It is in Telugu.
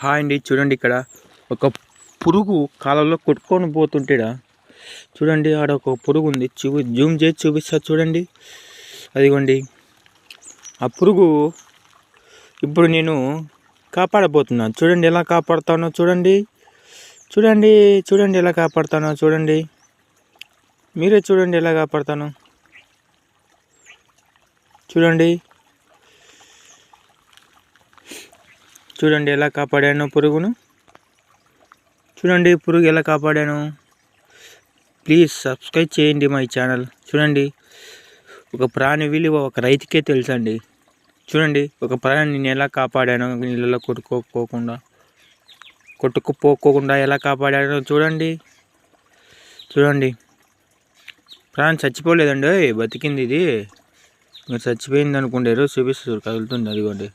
హాయ్ అండి. చూడండి ఇక్కడ ఒక పురుగు కాలంలో కొట్టుకొని పోతుంటేడా? చూడండి ఆడ ఒక పురుగు ఉంది చూ జూమ్ చేసి చూపిస్తా చూడండి. అదిగోండి. ఆ పురుగు ఇప్పుడు నేను కాపాడబోతున్నాను చూడండి ఎలా కాపాడుతానో చూడండి. చూడండి చూడండి ఎలా కాపాడుతానో చూడండి. మీరే చూడండి ఎలా కాపాడుతాను. చూడండి. చూడండి ఎలా కాపాడాను పురుగును. చూడండి పురుగు ఎలా కాపాడాను. ప్లీజ్ సబ్స్క్రైబ్ చేయండి మా ఛానల్. చూడండి ఒక ప్రాణి విలువ ఒక రైతుకే తెలుసండి. చూడండి ఒక ప్రాణిని నేను ఎలా కాపాడాను నీళ్ళలో కొట్టుకోకుండా కొట్టుకుపోకోకుండా ఎలా కాపాడానో చూడండి. చూడండి ప్రాణం చచ్చిపోలేదండి. బతికింది ఇది. మీరు చచ్చిపోయింది అనుకుంటారు చూపిస్తారు కదులుతుంది అదిగోండి.